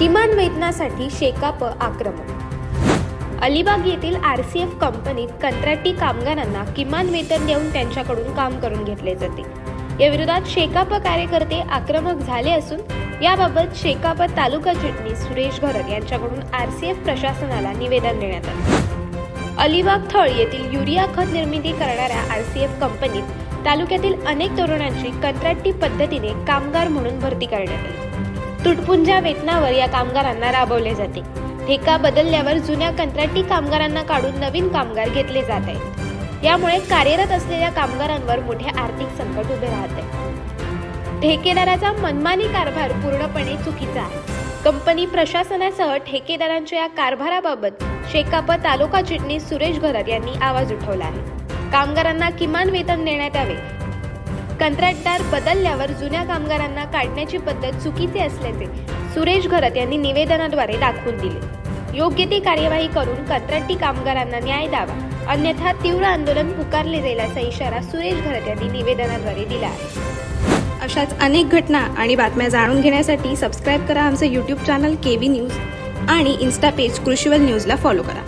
किमान वेतनासाठी शेकाप आक्रमक. अलिबाग येथील आर सी एफ कंपनीत कंत्राटी कामगारांना किमान वेतन देऊन त्यांच्याकडून काम करून घेतले जाते. या विरोधात शेकाप कार्यकर्ते आक्रमक झाले असून याबाबत शेकाप तालुका चिटणीस सुरेश घरत यांच्याकडून आर सी एफ प्रशासनाला निवेदन देण्यात आले. अलिबाग थळ येथील युरिया खत निर्मिती करणाऱ्या आर सी एफ कंपनीत तालुक्यातील अनेक तरुणांची कंत्राटी पद्धतीने कामगार म्हणून भरती करण्यात आली. तुटपुंजा वेतनावर या कामगारांना राबवले जाते. ठेका बदलल्यावर जुन्या कंत्राटी कामगारांना काढून नवीन कामगार घेतले जात आहेत. यामुळे कार्यरत असलेल्या कामगारांवर मोठे आर्थिक संकट उभे राहत आहे. ठेकेदाराचा मनमानी कारभार पूर्णपणे चुकीचा आहे. कंपनी प्रशासनासह ठेकेदारांच्या या कारभाराबाबत शेकाप तालुका चिटणीस सुरेश घरत यांनी आवाज उठवला आहे. कामगारांना किमान वेतन देण्यात यावे कंत्राटदार बदलल्यावर जुन्या कामगारांना काढण्याची पद्धत चुकीची असल्याचे सुरेश घरत यांनी निवेदनाद्वारे दाखवून दिले. योग्य ती कार्यवाही करून कंत्राटी कामगारांना न्याय द्यावा अन्यथा तीव्र आंदोलन पुकारले जाईल असा इशारा सुरेश घरत यांनी निवेदनाद्वारे दिला आहे. अशाच अनेक घटना आणि बातम्या जाणून घेण्यासाठी सबस्क्राईब करा आमचं यूट्यूब चॅनल के न्यूज आणि इन्स्टा पेज कृषीवल न्यूजला फॉलो करा.